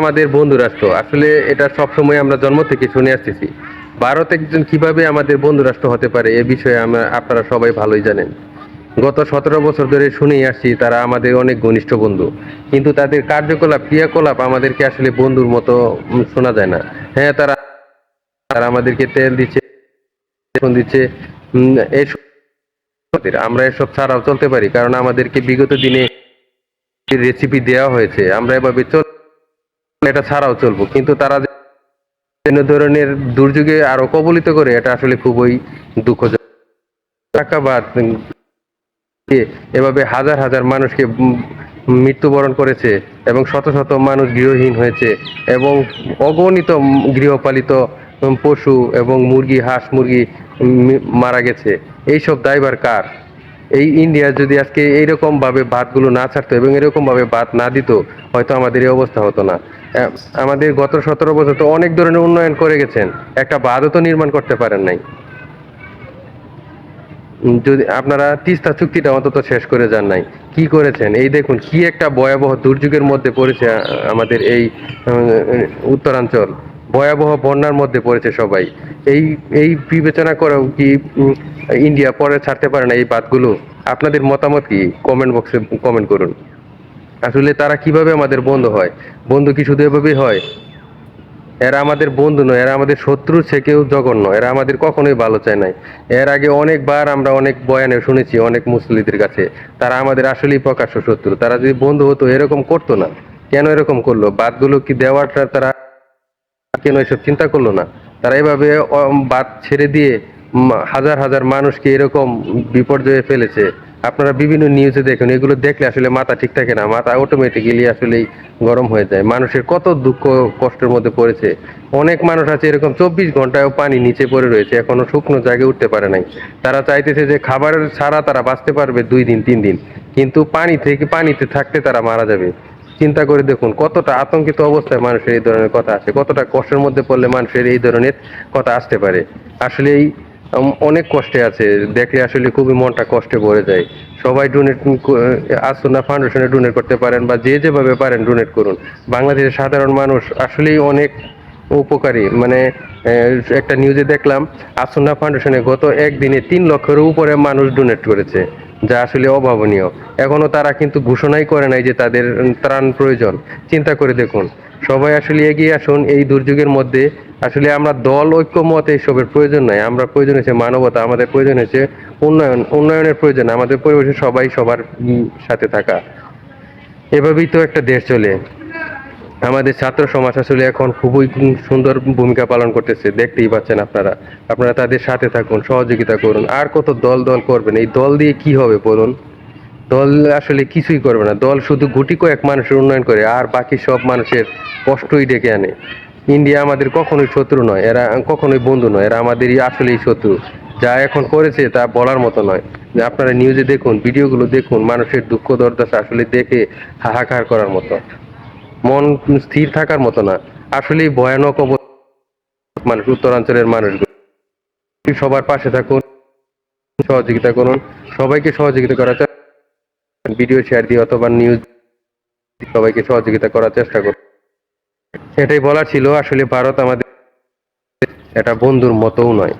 আমাদের বন্ধু রাষ্ট্র। আসলে এটা সবসময় আমরা জন্ম থেকে শুনে আসতেছি। ভারত একজন কীভাবে আমাদের বন্ধু রাষ্ট্র হতে পারে, এ বিষয়ে আমরা, আপনারা সবাই ভালোই জানেন। গত সতেরো বছর ধরে শুনেই আসছি, তারা আমাদের অনেক ঘনিষ্ঠ বন্ধু। কিন্তু তাদের কার্যকলাপ, ক্রিয়াকলাপ আমাদেরকে আসলে বন্ধুর মতো শোনা যায় না। হ্যাঁ তারা তারা আমাদেরকে তেল দিচ্ছে দিচ্ছে এসব আমরা এসব ছাড়াও চলতে পারি। কারণ আমাদেরকে বিগত দিনে রেসিপি দেওয়া হয়েছে। আমরা এভাবে এটা ছাড়াও চলবো। কিন্তু তারা বিভিন্ন ধরনের দুর্যোগে আরও কবলিত করে, এটা আসলে খুবই দুঃখজনক। এভাবে হাজার হাজার মানুষকে মৃত্যুবরণ করেছে এবং শত শত মানুষ গৃহহীন হয়েছে এবং অগণিত গৃহপালিত পশু এবং মুরগি, হাঁস মুরগি মারা গেছে। এইসব দায়বার কার? এই ইন্ডিয়া যদি আজকে এইরকম ভাবে ভাতগুলো না ছাড়তো এবং এরকম ভাবে ভাত না দিত, হয়তো আমাদের এই অবস্থা হতো না। আমাদের গত সতেরো বছর তো অনেক ধরনের উন্নয়ন করে গেছেন। একটা বাঁধও তো নির্মাণ করতে পারেন নাই। যদি আপনারা তিস্তা চুক্তিটা অন্তত শেষ করে যান নাই। কি করেছেন? এই দেখুন, কি একটা ভয়াবহ দুর্যোগের মধ্যে পড়েছে আমাদের এই উত্তরাঞ্চল। ভয়াবহ বন্যার মধ্যে পড়েছে সবাই। এই এই বিবেচনা করেও কি ইন্ডিয়া পরে ছাড়তে পারে না এই বাদগুলো আপনাদের মতামত কি? কমেন্ট বক্সে, কমেন্ট করুন। আসলে তারা কীভাবে আমাদের বন্ধু হয়? বন্ধু কি শুধু এভাবেই হয়? এরা আমাদের বন্ধু নয়, এরা আমাদের শত্রু, সে কেউ জঘন্য এরা আমাদের কখনোই ভালো চায় নাই। এর আগে অনেকবার আমরা অনেক বয়ানে শুনেছি অনেক মুসলিদের কাছে, তারা আমাদের আসলেই প্রকাশ্য শত্রু। তারা যদি বন্ধু হতো, এরকম করতো না। কেন এরকম করল? বাদগুলো কি দেওয়াটা তারা কেন এসব চিন্তা করল না? তারা এভাবে বাদ ছেড়ে দিয়ে হাজার হাজার মানুষকে এরকম বিপর্যয়ে ফেলেছে। আপনারা বিভিন্ন নিউজে দেখুন, এগুলো দেখলে আসলে মাথা ঠিক থাকে না, মাথা অটোমেটিক্যালি আসলেই গরম হয়ে যায়। মানুষের কত দুঃখ কষ্টের মধ্যে পড়েছে। অনেক মানুষ আছে এরকম চব্বিশ ঘন্টায় পানি নিচে পড়ে রয়েছে, এখনও শুকনো জায়গায় উঠতে পারে নাই। তারা চাইতেছে যে খাবার ছাড়া তারা বাঁচতে পারবে দুই দিন, তিন দিন। কিন্তু পানি থেকে, পানিতে থাকতে তারা মারা যাবে। চিন্তা করে দেখুন, কতটা আতঙ্কিত অবস্থায় মানুষের এই ধরনের কথা আসে, কতটা কষ্টের মধ্যে পড়লে মানুষের এই ধরনের কথা আসতে পারে। আসলে এই অনেক কষ্টে আছে। দেখলে আসলে খুবই মনটা কষ্টে ভরে যায়। সবাই ডোনেট আসুনা ফাউন্ডেশনে ডোনেট করতে পারেন বা যে যেভাবে পারেন ডোনেট করুন। বাংলাদেশের সাধারণ মানুষ আসলেই অনেক উপকারী। মানে একটা নিউজে দেখলাম আসুনা ফাউন্ডেশনে গত একদিনে তিন লক্ষের উপরে মানুষ ডোনেট করেছে, যা আসলে অভাবনীয়। এখনও তারা কিন্তু ঘোষণাই করে নাই যে তাদের ত্রাণ প্রয়োজন। চিন্তা করে দেখুন সবাই আসলে এগিয়ে আসুন, এই দুর্যোগের মধ্যে। আসলে আমরা দল ঐক্যমত এইসবের প্রয়োজন নাই। আমরা প্রয়োজন হচ্ছে মানবতা, আমাদের প্রয়োজন হচ্ছে উন্নয়ন। উন্নয়নের প্রয়োজন, আমাদের পরিবেশে সবাই সবার সাথে থাকা। এভাবেই তো একটা দেশ চলে। আমাদের ছাত্র সমাজ আসলে এখন খুবই সুন্দর ভূমিকা পালন করতেছে। দেখতেই পাচ্ছেন আপনারা। আপনারা তাদের সাথে থাকুন, সহযোগিতা করুন। আর কত দল দল করবেন? এই দল দিয়ে কি হবে বলুন? দল আসলে কিছুই করবে না। দল শুধু গুটি কয়েক মানুষের উন্নয়ন করে, আর বাকি সব মানুষের কষ্টই ডেকে আনে। ইন্ডিয়া আমাদের কখনোই শত্রু নয়, এরা কখনোই বন্ধু নয়, এরা আমাদেরই আসলেই শত্রু। যা এখন করেছে তা বলার মতো নয়। আপনারা নিউজে দেখুন, ভিডিওগুলো দেখুন, মানুষের দুঃখ, দরদশা আসলে দেখে হাহাকার করার মতো। মন স্থির থাকার মতো না। আসলেই ভয়ানক অবস্থা। মানুষ, উত্তরাঞ্চলের মানুষগুলো। সবার পাশে থাকুন, সহযোগিতা করুন, সবাইকে সহযোগিতা করার ভিডিও শেয়ার দিয়ে অথবা নিউজ সবাইকে সহযোগিতা করার চেষ্টা করুন। এটাই বলার ছিল আসলে ভারত আমাদের এটা বন্ধুর মতোও নয়।